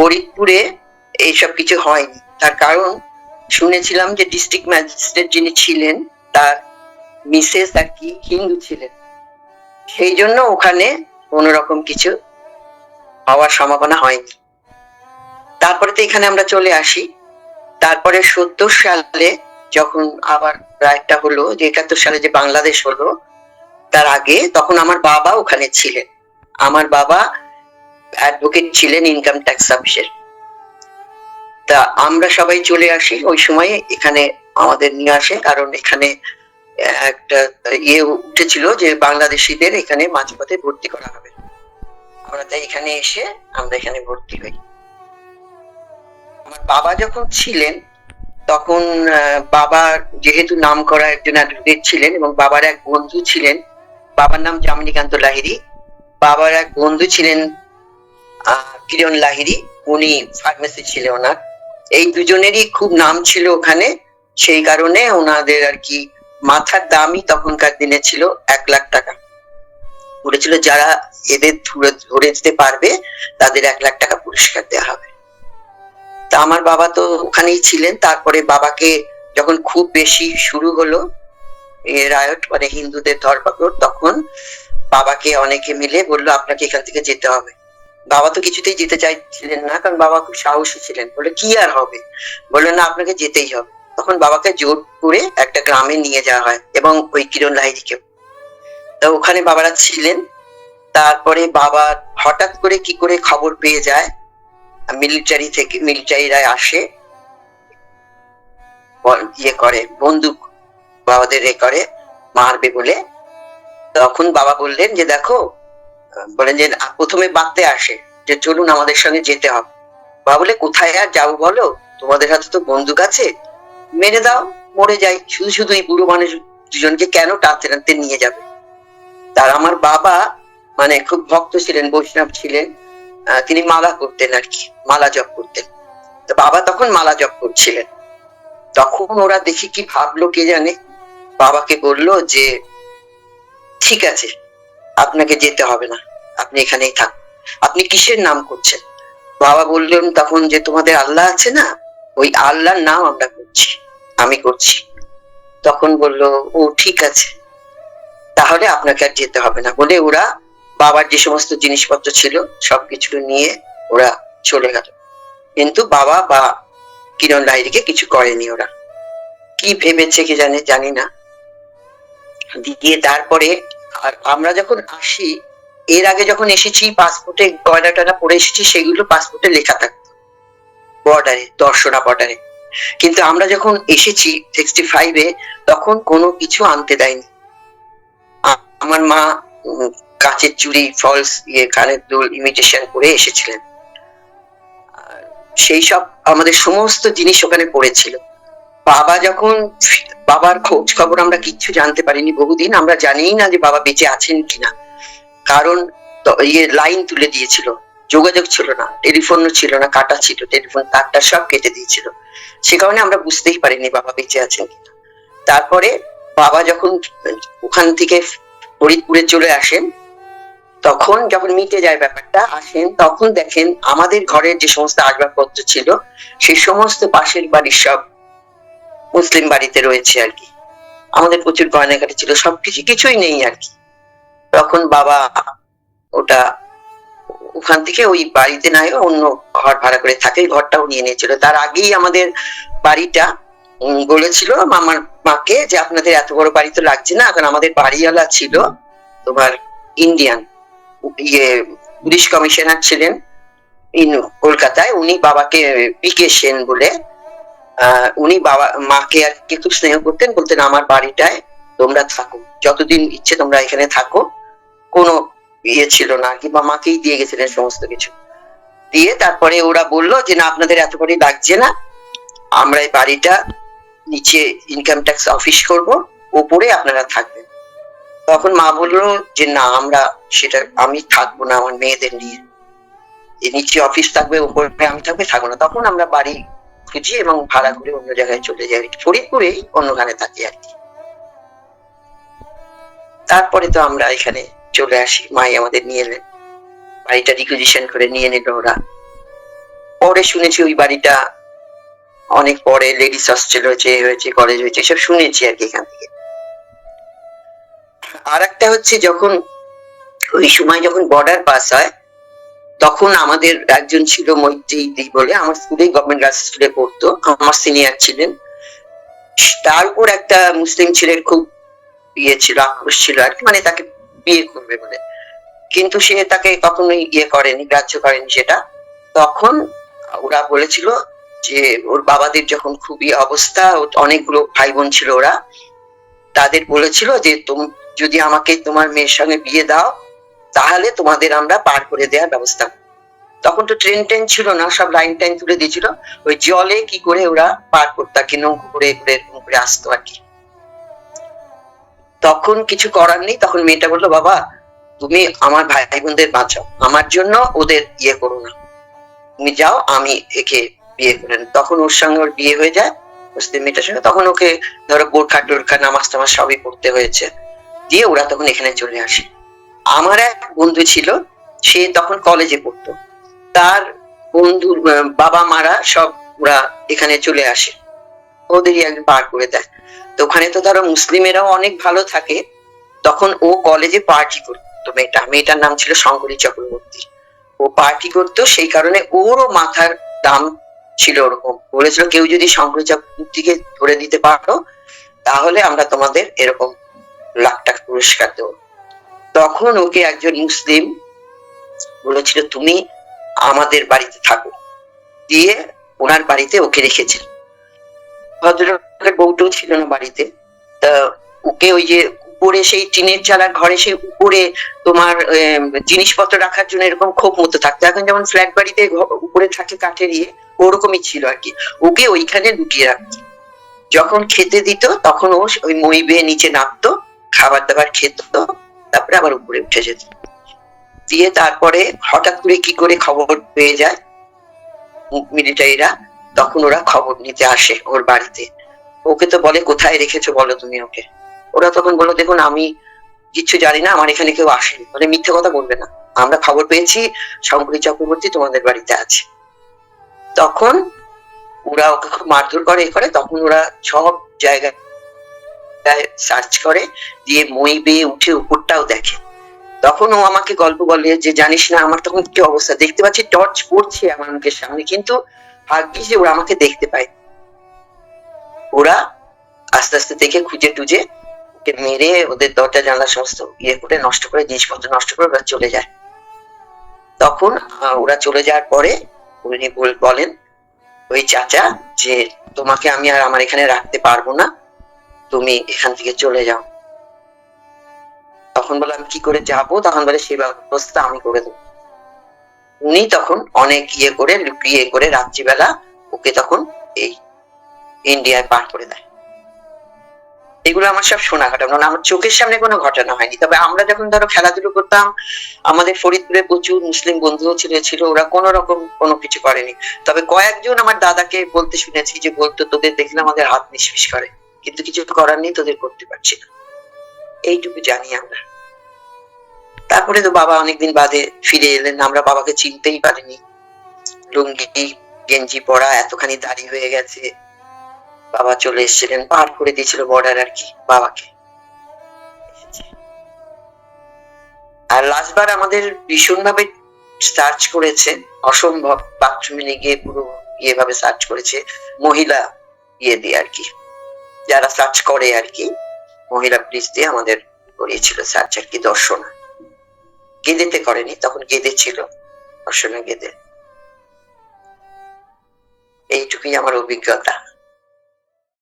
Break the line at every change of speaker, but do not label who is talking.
ফরিদপুরে এইসব কিছু হয়নি। তার কারণ শুনেছিলাম যে ডিস্ট্রিক্ট ম্যাজিস্ট্রেট যিনি ছিলেন, তার মিসেস আর কি হিন্দু ছিলেন। সেই জন্য ওখানে কোনো রকম কিছু হওয়ার সম্ভাবনা হয়নি। তারপরে তো এখানে আমরা চলে আসি। তারপরে সত্তর সালে যখন আবার রায়টা হলো, যে একাত্তর সালে যে বাংলাদেশ হলো, তার আগে তখন আমার বাবা ওখানে ছিলেন। আমার বাবা অ্যাডভোকেট ছিলেন ইনকাম ট্যাক্স অফিসের তা আমরা সবাই চলে আসি, ওই সময় এখানে আমাদের নিয়ে আসে, কারণ এখানে একটা ইয়ে উঠেছিল যে বাংলাদেশিদের এখানে মাঝপথে ভর্তি করা হবে। আমরা তাই এখানে এসে আমরা এখানে ভর্তি হই। আমার বাবা যখন ছিলেন, তখন বাবার যেহেতু নাম করা একজন অ্যাডভোকেট ছিলেন এবং বাবার এক বন্ধু ছিলেন, বাবার নাম জামিনীকান্ত লাহিরি বাবার এক বন্ধু ছিলেন কিরণ লাহিরি উনি ফার্মেসি ছিলেন ওনার। এই দুজনেরই খুব নাম ছিল ওখানে। সেই কারণে ওনাদের আর কি মাথার দামই তখনকার দিনে ছিল এক লাখ টাকা। বলেছিল যারা এদের ধরে ধরে যেতে পারবে, তাদের এক লাখ টাকা পুরস্কার দেওয়া হবে। তা আমার বাবা তো ওখানেই ছিলেন। তারপরে বাবাকে যখন খুব বেশি শুরু হলো রায়ট মানে হিন্দুদের ধরপাকড় তখন বাবাকে অনেকে মিলে বলল, আপনাকে এখান থেকে যেতে হবে। বাবা তো কিছুতেই যেতে চাইছিলেন না, কারণ বাবা খুব সাহসী ছিলেন। বলে কি আর হবে? বললেন, না, আপনাকে যেতেই হবে। তখন বাবাকে জোর করে একটা গ্রামে নিয়ে যাওয়া হয়, এবং ওই কিরণ লাহিরিকে তা ওখানে বাবারা ছিলেন। তারপরে বাবা হঠাৎ করে কি করে খবর পেয়ে যায়, মিলিটারি থেকে মিলিটারিরা আসে ইয়ে করে, বন্দুক বাবাদের এ করে, মারবে বলে। তখন বাবা বললেন যে, দেখো বলেন যে প্রথমে বাদতে আসে, যে চলুন আমাদের সঙ্গে যেতে হবে। বাবা বলে কোথায় আর যাব বলো? তোমাদের হাতে তো বন্দুক আছে। মেরে দাও, মরে যাই। শুধু শুধু এই বুড়ো মানুষ দুজনকে কেন টানতে টানতে নিয়ে যাবে? তার আমার বাবা মানে খুব ভক্ত ছিলেন, বৈষ্ণব ছিলেন তিনি মালা করতেন আর কি, মালা জপ করতেন। তো বাবা তখন মালা জপ করছিলেন। তখন ওরা দেখি কি ভাবলো কে জানে? বাবাকে বলল যে, ঠিক আছে আপনাকে যেতে হবে না। আপনি এখানেই থাকুন। আপনি কিসের নাম করছেন? বাবা বললেন তখন যে তোমাদের আল্লাহ আছে না, ওই আল্লাহর নাম আমরা করছি, আমি করছি। তখন বলল, ও ঠিক আছে। তাহলে আপনাকে আর যেতে হবে না। বলে ওরা বাবার যে সমস্ত জিনিসপত্র ছিল, সবকিছু নিয়ে ওরা চলে গেল। কিন্তু বাবা বা কিরণ লাহিরিকে কিছু করেনি ওরা। কি ভেবেছে কি জানে, জানি না। দিয়ে তারপরে আর আমরা যখন আসি, এর আগে যখন এসেছি পাসপোর্টে গয়না টয়না পরে এসেছি, সেগুলো পাসপোর্টে লেখা থাকতো। বর্ডারে দর্শনা বর্ডারে কিন্তু আমরা যখন এসেছি সিক্সটি ফাইভে তখন কোনো কিছু আনতে দেয়নি। আমার মা কাঁচের চুড়ি ফলস ইয়ে কানের দুল ইমিটেশন করে এসেছিলেন। সেই সব আমাদের সমস্ত জিনিস ওখানে পড়েছিল। বাবা যখন বাবার খোঁজ খবর আমরা কিচ্ছু জানতে পারিনি বহুদিন। আমরা জানিই না যে বাবা বেঁচে আছেন কিনা। কারণ ইয়ে লাইন তুলে দিয়েছিল। যোগাযোগ ছিল না, টেলিফোনও ছিল না, কাটা ছিল, টেলিফোন তারটা সব কেটে দিয়েছিল। সে কারণে আমরা বুঝতেই পারিনি বাবা বেঁচে আছেন কিনা। তারপরে বাবা যখন ওখান থেকে ফরিদপুরে চলে আসেন, তখন যখন মিটে যায় ব্যাপারটা, আসেন, তখন দেখেন আমাদের ঘরের যে সমস্ত আসবাবপত্র ছিল সেই সমস্ত পাশের বাড়ির সব মুসলিম বাড়িতে রয়েছে আর কি। আমাদের প্রচুর গয়নাঘাটি ছিল, সবকিছু, কিছুই নেই আর কি। তখন বাবা ওটা ওখান থেকে ওই বাড়িতে নাই অন্য ঘর ভাড়া করে থাকে, ঘরটাও নিয়ে নিয়েছিল। তার আগেই আমাদের বাড়িটা বলেছিল আমার মাকে যে আপনাদের এত বড় বাড়ি তো লাগছে না, কারণ আমাদের বাড়িওয়ালা ছিল তোমার ইন্ডিয়ান ইয়ে পুলিশ কমিশনার ছিলেন কলকাতায়। উনি বাবাকে পিকে সেন বলে উনি বাবা, মাকে আর কি খুব স্নেহ করতেন, বলতেন, আমার বাড়িটায় তোমরা থাকো। যতদিন ইচ্ছে তোমরা এখানে থাকো, কোনো ইয়ে ছিল না। কি বা মাকেই দিয়ে গেছিলেন সমস্ত কিছু। দিয়ে তারপরে ওরা বলল যে, না, আপনাদের এত বাড়ি লাগছে না। আমরা এই বাড়িটা নিচে ইনকাম ট্যাক্স অফিস করব উপরে আপনারা থাকবেন। তখন মা বলল যে, না, আমরা সেটা, আমি থাকব না, আমার মেয়েদের নিয়ে। নিচে অফিস থাকবে, ওপরে আমি থাকবে, থাকব না। তখন আমরা বাড়ি খুঁজি এবং ভাড়া করে অন্য জায়গায় চলে যাই ফরিদপুরেই অন্যখানে থাকি আর কি। তারপরে তো আমরা এখানে চলে আসি, মাই আমাদের নিয়ে এলেন বাড়িটা রিকুইজিশন করে নিয়ে নিল ওরা। পরে শুনেছি ওই বাড়িটা অনেক পরে লেডিস হস্টেল হয়েছে হয়েছে কলেজ হয়েছে, সব শুনেছি আর কি এখান থেকে। আর একটা হচ্ছে যখন ওই সময় যখন বর্ডার পাস হয় তখন আমাদের একজন ছিল মৈত্রী দি বলে, আমার স্কুলে গভর্নমেন্ট গার্লস স্কুলে পড়তো, আমার সিনিয়র ছিলেন। তার উপর একটা মুসলিম ছেলের খুব ইয়ে ছিল, আক্রোশ ছিল আর কি মানে তাকে বিয়ে করবে বলে। কিন্তু সে তাকে কখনোই ইয়ে করেনি, গ্রাহ্য করেনি সেটা। তখন ওরা বলেছিল যে, ওর বাবাদের যখন খুবই অবস্থা অনেকগুলো ভাই বোন ছিল ওরা, তাদের বলেছিল যে, তুমি, যদি আমাকে তোমার মেয়ের সঙ্গে বিয়ে দাও তাহলে তোমাদের আমরা পার করে দেওয়ার ব্যবস্থা তখন তো ট্রেন ট্রেন ছিল না, সব লাইন টাইন তুলে দিয়েছিল। ওই জলে কি করে ওরা পার করতো আর কি, নৌকো করে করে করে আসতো আর কি। তখন কিছু করার নেই, তখন মেয়েটা বলল, বাবা, তুমি আমার ভাই বোনদের বাঁচাও। আমার জন্য ওদের ইয়ে করো না। তুমি যাও, আমি একে বিয়ে করে। তখন ওর সঙ্গে ওর বিয়ে হয়ে যায় মুসলিম মেয়েটার সঙ্গে। তখন ওকে ধরো বোরখা টোরখা নামাজ টামাজ সবই পড়তে হয়েছে। দিয়ে ওরা তখন এখানে চলে আসে। আমার এক বন্ধু ছিল, সে তখন কলেজে পড়তো। তার বন্ধুর বাবা মারা সব ওরা এখানে চলে আসে। ওদেরই একদিন পার করে দেয়। তো ওখানে তো ধরো মুসলিমেরাও অনেক ভালো থাকে। তখন ও কলেজে পার্টি করতো। মেয়েটা, মেয়েটার নাম ছিল শঙ্করী চক্রবর্তী। ও পার্টি করতো, সেই কারণে ওরও মাথার দাম ছিল ওরকম। বলেছিল, কেউ যদি শঙ্করী চক্রবর্তীকে ধরে দিতে পারো, তাহলে আমরা তোমাদের এরকম লাখ টাকা পুরস্কার দেবো। তখন ওকে একজন মুসলিম বলেছিল, তুমি আমাদের বাড়িতে থাকো। দিয়ে ওনার বাড়িতে ওকে রেখেছে ভদ্রলোকের বউটাও ছিল না বাড়িতে। তা ওকে ওই যে উপরে সেই টিনের চালার ঘরে সেই উপরে তোমার জিনিসপত্র রাখার জন্য এরকম খোপ মতো থাকতো। এখন যেমন ফ্ল্যাট বাড়িতে উপরে থাকে কাঠের ইয়ে ওরকমই ছিল আর কি। ওকে ওইখানে লুকিয়ে রাখতো। যখন খেতে দিত, তখন ও ওই মই বেয়ে নিচে নামতো খাবার দাবার খেত। তারপরে আবার উপরে উঠে যেত। দিয়ে তারপরে হঠাৎ করে কি করে খবর পেয়ে যায়? মিলিটারিরা, তখন ওরা খবর নিতে আসে ওর বাড়িতে। ওকে তো বলে, কোথায় রেখেছো বলো তুমি ওকে? ওরা তখন বলো দেখুন, আমি কিচ্ছু জানি না, আমার এখানে কেউ আসেনি। মানে মিথ্যে কথা বলবে না। আমরা খবর পেয়েছি শঙ্করী চক্রবর্তী তোমাদের বাড়িতে আছে। তখন ওরা ওকে খুব মারধর করে, এ করে, তখন ওরা সব জায়গায় সার্চ করে, দিয়ে মই বেয়ে উঠে উপরটাও দেখে। তখন ও আমাকে গল্প বলে যে, জানিস না, আমার তখন কি অবস্থা? দেখতে পাচ্ছি টর্চ পড়ছে আমার মুখের সামনে, কিন্তু ভাগ্যিস যে ওরা আমাকে দেখতে পায়। ওরা আস্তে আস্তে দেখে খুঁজে টুজে, ওকে মেরে ওদের দরজা জানলা সমস্ত ইয়ে করে নষ্ট করে, জিনিসপত্র নষ্ট করে ওরা চলে যায়। তখন ওরা চলে যাওয়ার পরে উনি বল- বলেন, ওই চাচা, যে তোমাকে আমি আর আমার এখানে রাখতে পারব না তুমি এখান থেকে চলে যাও। তখন বলে, আমি কি করে যাব? তখন বলে সেই ব্যবস্থা আমি করে দেবো। উনি তখন অনেক ইয়ে করে, লুকিয়ে করে রাত্রিবেলা ওকে তখন এই ইন্ডিয়ায় পার করে দেয়। এগুলো আমার সব শোনা ঘটনা। মানে আমার চোখের সামনে কোনো ঘটনা হয়নি। তবে আমরা যখন ধরো খেলাধুলো করতাম, আমাদের ফরিদপুরে প্রচুর মুসলিম বন্ধুও ছিল ছিল, ওরা কোনো রকম কোনো কিছু করেনি। তবে কয়েকজন আমার দাদাকে বলতে শুনেছি যে, বলতো তোদের দেখলে আমাদের হাত নিষ্পিস করে। কিন্তু কিছু করার নেই, তোদের করতে পারছি না। এইটুকু জানি আমরা। তারপরে তো বাবা অনেকদিন বাদে ফিরে এলেন, আমরা বাবাকে চিনতেই পারিনি। লুঙ্গি, গেঞ্জি পরা, এতখানি দাড়ি হয়ে গেছে। বাবা চলে এসেছিলেন, পার করে দিয়েছিল বর্ডার আর কি, বাবাকে। আর লাস্টবার আমাদের ভীষণ ভাবে সার্চ করেছে, অসম্ভব বাথরুমে গিয়ে পুরো ইয়ে ভাবে সার্চ করেছে, মহিলা ইয়ে দিয়ে আর কি। যারা সার্চ করে আর কি, মহিলা ব্রিজ দিয়ে আমাদের করিয়েছিল সার্চ আর কি দর্শনা। গেদেতে করেনি, তখন গেদে ছিল, দর্শনা গেদে। এইটুকুই আমার অভিজ্ঞতা।